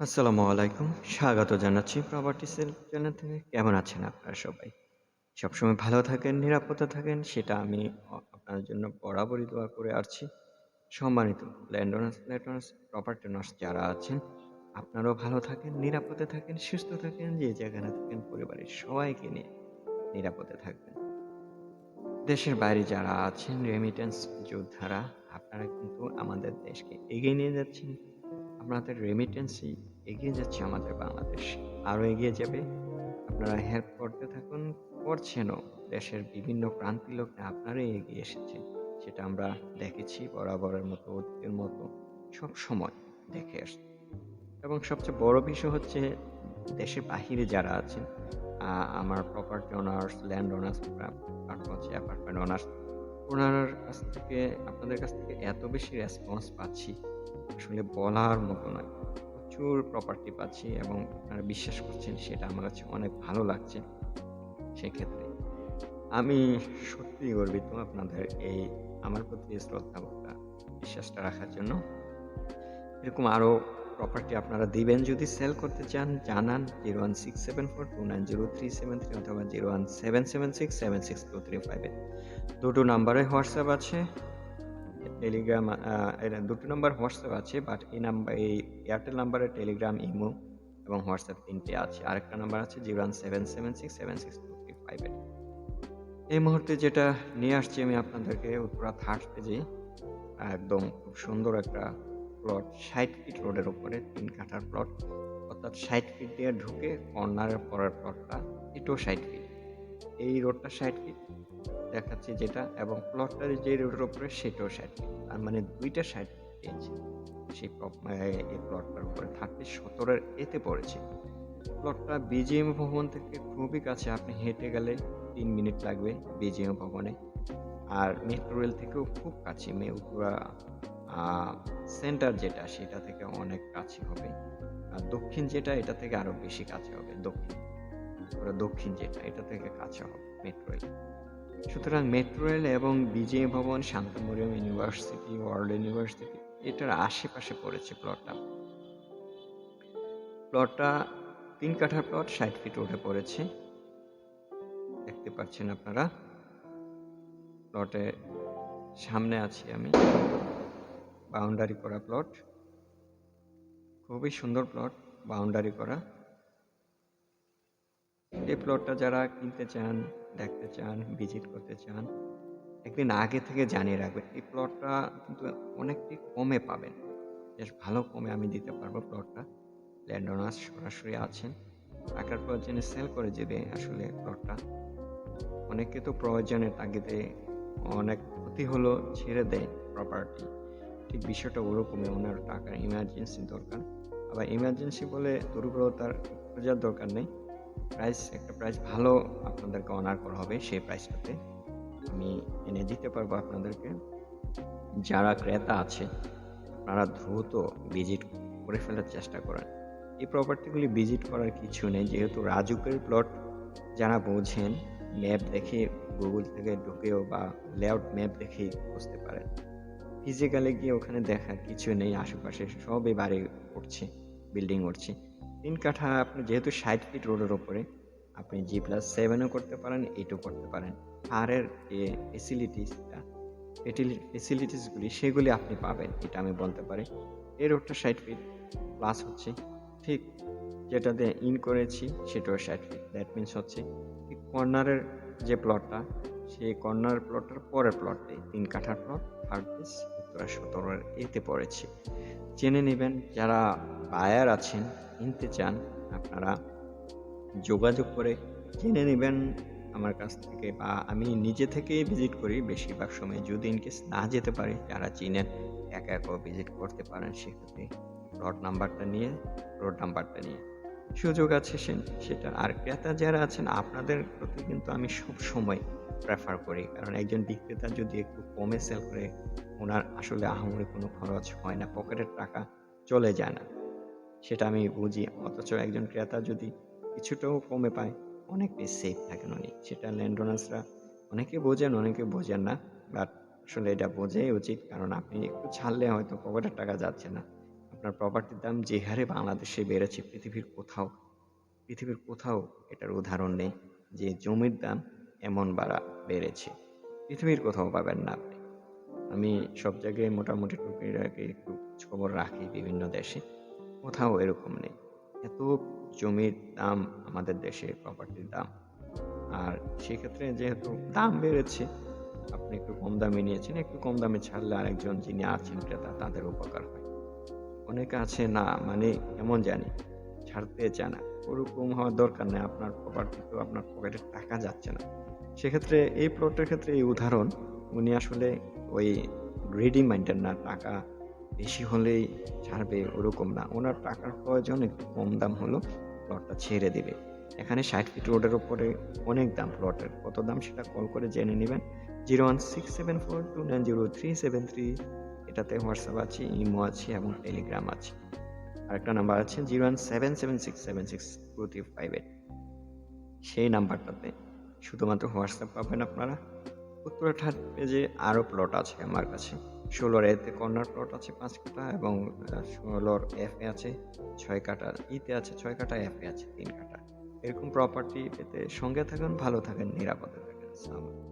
আসসালামু আলাইকুম। স্বাগত জানাচ্ছি প্রপার্টি সেল চ্যানেল থেকে। কেমন আছেন আপনারা সবাই? সবসময় ভালো থাকেন, নিরাপদে থাকেন সেটা আমি আপনার জন্য বরাবরই দোয়া করে আসছি। সম্মানিত landowners, flat owners, property owners যারা আছেন, আপনারাও ভালো থাকেন, নিরাপদে থাকেন, সুস্থ থাকেন, যে যেখানে থাকেন পরিবারের সবাইকে নিয়ে নিরাপদে থাকবেন। দেশের বাইরে যারা আছেন রেমিটেন্স যোদ্ধারা, আপনারা কিন্তু আমাদের দেশকে এগিয়ে নিয়ে যাচ্ছেন। আপনাদের রেমিটেন্সই এগিয়ে যাচ্ছে আমাদের বাংলাদেশ। আরও এগিয়ে যাবে। আপনারা হেল্প করতে থাকুন, করছেনও। দেশের বিভিন্ন প্রান্তিক লোকে আপনারাই এগিয়ে এসেছেন। সেটা আমরা দেখেছি বরাবরের মতো, অতীতের মতো সবসময় দেখে আসছি। এবং সবচেয়ে বড় বিষয় হচ্ছে দেশের বাহিরে যারা আছেন, আমার প্রপার্টি অনার্স ল্যান্ড অনার্স হচ্ছে অ্যাপার্টমেন্ট অনার্স ওনার কাছ থেকে আপনাদের কাছ থেকে এত বেশি রেসপন্স পাচ্ছি, আসলে বলার মতো নয়। প্রচুর প্রপার্টি পাচ্ছি এবং আপনারা বিশ্বাস করছেন সেটা আমার কাছে অনেক ভালো লাগছে। সেক্ষেত্রে আমি সত্যিই গর্বিত আপনাদের এই আমার প্রতি শ্রদ্ধা ভক্তা বিশ্বাসটা রাখার জন্য। এরকম আরও প্রপার্টি আপনারা দিবেন যদি সেল করতে চান, জানান 01674290373 অথবা 01776762358 দুটো নাম্বারে হোয়াটসঅ্যাপ আছে। টেলিগ্রাম এর দুটো নাম্বার হোয়াটসঅ্যাপ আছে বাট এই নাম্বার এই এয়ারটেল নাম্বারে টেলিগ্রাম, ইমো এবং হোয়াটসঅ্যাপ ৩ টে আছে। আরেকটা নাম্বার আছে 01776762358 এই মুহূর্তে যেটা নিয়ে আসছি আমি আপনাদেরকে উত্তরা থার্ড পেজে একদম খুব সুন্দর একটা প্লট ৬০ ফিট রোডের উপরে তিন কাঠার প্লট। অর্থাৎ ৬০ ফিট দিয়ে ঢুকে কর্নারের পরের প্লটটা এটাও ৬০ ফিট। এই রোডটা ৬০ ফিট দেখাচ্ছি যেটা এবং প্লটটার যে রোডের উপরে সেটাও ৬০ ফিট। তার মানে ২ টা ৬০ ফিট পেয়েছি। সেই এই প্লটটার উপরে থাকতে ১৭ এর এতে পড়েছে। প্লটটা বিজিএম ভবন থেকে খুবই কাছে। আপনি হেঁটে গেলে তিন মিনিট লাগবে বিজিএম ভবনে। আর মেট্রো রেল থেকেও খুব কাছে। মে উত্তরা সেন্টার যেটা, সেটা থেকে অনেক কাছে হবে। আর দক্ষিণ যেটা, এটা থেকে আরও বেশি কাছে হবে। দক্ষিণ দক্ষিণ যেটা, এটা থেকে কাছে হবে মেট্রো রেল। সুতরাং মেট্রো রেল এবং বিজে ভবন, Shanto Mariam university, world university এটার আশেপাশে পড়েছে প্লটটা। প্লটটা তিন কাঠার প্লট ৬০ ফিট রোডে পড়েছে। দেখতে পাচ্ছেন আপনারা। প্লটের সামনে আছি আমি। বাউন্ডারি করা প্লট। খুবই সুন্দর প্লট, বাউন্ডারি করা। এই প্লটটা যারা কিনতে চান, দেখতে চান, ভিজিট করতে চান, একদিন আগে থেকে জানিয়ে রাখবেন। এই প্লটটা কিন্তু অনেকটাই কমে পাবেন। বেশ ভালো কমে আমি দিতে পারব প্লটটা। ল্যান্ড ওনার্স সরাসরি আছেন। টাকার প্রয়োজনে সেল করে দেবে আসলে প্লটটা। অনেকে তো প্রয়োজনের তাগিদে অনেক ক্ষতি হলো ছেড়ে দেয় প্রপার্টি। ঠিক বিষয়টা ওরকমই ওনার টাকার ইমার্জেন্সি দরকার। আবার ইমার্জেন্সি বলে দুর্বলতার খোঁজার দরকার নেই। প্রাইস একটা প্রাইস ভালো আপনাদেরকে অনার করা হবে সেই প্রাইসটাতে। আমি এনে দিতে পারব আপনাদেরকে। যারা ক্রেতা আছে আপনারা দ্রুত ভিজিট করে ফেলার চেষ্টা করেন। এই প্রপার্টিগুলি ভিজিট করার কিছু নেই যেহেতু রাজুকের প্লট যারা বোঝেন ম্যাপ দেখে গুগল থেকে ঢুকেও বা লেআউট ম্যাপ দেখেই বুঝতে পারেন। ফিজিক্যালি গিয়ে ওখানে দেখার কিছু নেই আশেপাশে সবই বাড়ি উঠছে, বিল্ডিং উঠছে। ৩ কাঠা আপনি যেহেতু ৬০ ফিট রোডের ওপরে আপনি জি প্লাস সেভেনও করতে পারেন, এইটও করতে পারেন। পাহাড়ের যে ফেসিলিটিসটা ফেসিলিটিসগুলি সেগুলি আপনি পাবেন এটা আমি বলতে পারি। এই রোডটা ৬০ ফিট প্লাস হচ্ছে ঠিক যেটা দিয়ে ইন করেছি সেটাও ৬০ ফিট। দ্যাট মিনস হচ্ছে কর্নারের যে প্লটটা সেই কর্নার প্লটটার পরের প্লটটাই ৩ কাঠার প্লট পেজ উত্তরা ১৭ এর এতে পড়েছে। জেনে নিবেন যারা বায়ার আছেন, কিনতে চান আপনারা যোগাযোগ করে জেনে নিবেন আমার কাছ থেকে বা আমি নিজে থেকেই ভিজিট করি বেশিরভাগ সময়। যদি ইন কেস না যেতে পারি যারা চিনেন একা একাও ভিজিট করতে পারেন সেক্ষেত্রে প্লট নাম্বারটা নিয়ে, রোড নাম্বারটা নিয়ে। সুযোগ আছে সেটা। আর ক্রেতা যারা আছেন আপনাদের প্রতি কিন্তু আমি সবসময় প্রেফার করি। কারণ একজন বিক্রেতা যদি একটু কমে সেল করে ওনার আসলে আহামরি কোনো খরচ হয় না। পকেটের টাকা চলে যায় না। সেটা আমি বুঝি। অথচ একজন ক্রেতা যদি কিছুটাও কমে পায় অনেকটাই সেফ থাকেন উনি। সেটা ল্যান্ড ওনার্সরা অনেকে বোঝেন, অনেকে বোঝেন না। বাট আসলে এটা বোঝাই উচিত। কারণ আপনি একটু ছাড়লে হয়তো পকেটের টাকা যাচ্ছে না। আপনার প্রপার্টির দাম যে হারে বাংলাদেশে বেড়েছে পৃথিবীর কোথাও পৃথিবীর কোথাও এটার উদাহরণ নেই যে জমির দাম এমন বাড়া বেড়েছে পৃথিবীর কোথাও পাবেন না আমি সব জায়গায় মোটামুটি টুকিটাকি একটু খবর রাখি বিভিন্ন দেশে। কোথাও এরকম নেই। এত জমির দাম আমাদের দেশে প্রপার্টির দাম। আর সেক্ষেত্রে যেহেতু দাম বেড়েছে, আপনি একটু কম দামে নিয়েছেন, একটু কম দামে ছাড়লে আরেকজন যিনি আছেন, ক্রেতা, তাদের উপকার হয়। অনেকে আছে না মানে কেমন জানি, ছাড়তে চায় না। ওরকম হওয়ার দরকার নেই, আপনার প্রপার্টি তো আপনার পকেটে টাকা যাচ্ছে না। সেক্ষেত্রে এই প্লটের ক্ষেত্রে এই উদাহরণ, উনি আসলে ওই গ্রেডি মাইন্ডের না টাকা বেশি হলেই ছাড়বে ওরকম না। ওনার টাকার প্রয়োজন একটু কম দাম হলো প্লটটা ছেড়ে দিবে। এখানে ষাট ফিট রোডের ওপরে অনেক দাম প্লটের কত দাম সেটা কল করে জেনে নেবেন। Zero one six seven four two nine zero three seven three এটাতে হোয়াটসঅ্যাপ আছে ইমো আছে এবং টেলিগ্রাম আছে। আরেকটা নাম্বার আছে zero one seven seven six seven six two three five eight সেই নাম্বারটাতে শুধুমাত্র হোয়াটসঅ্যাপ পাবেন আপনারা। উত্তরাঠার পেজে আরও প্লট আছে আমার কাছে। ষোলোর এতে কর্নার প্লট আছে পাঁচ কাটা এবং ষোলোর এফে আছে ছয় কাটা ইতে আছে ছয় কাটা এফে আছে তিন কাটা এরকম প্রপার্টি পেতে সঙ্গে থাকুন, ভালো থাকেন, নিরাপদে থাকেন।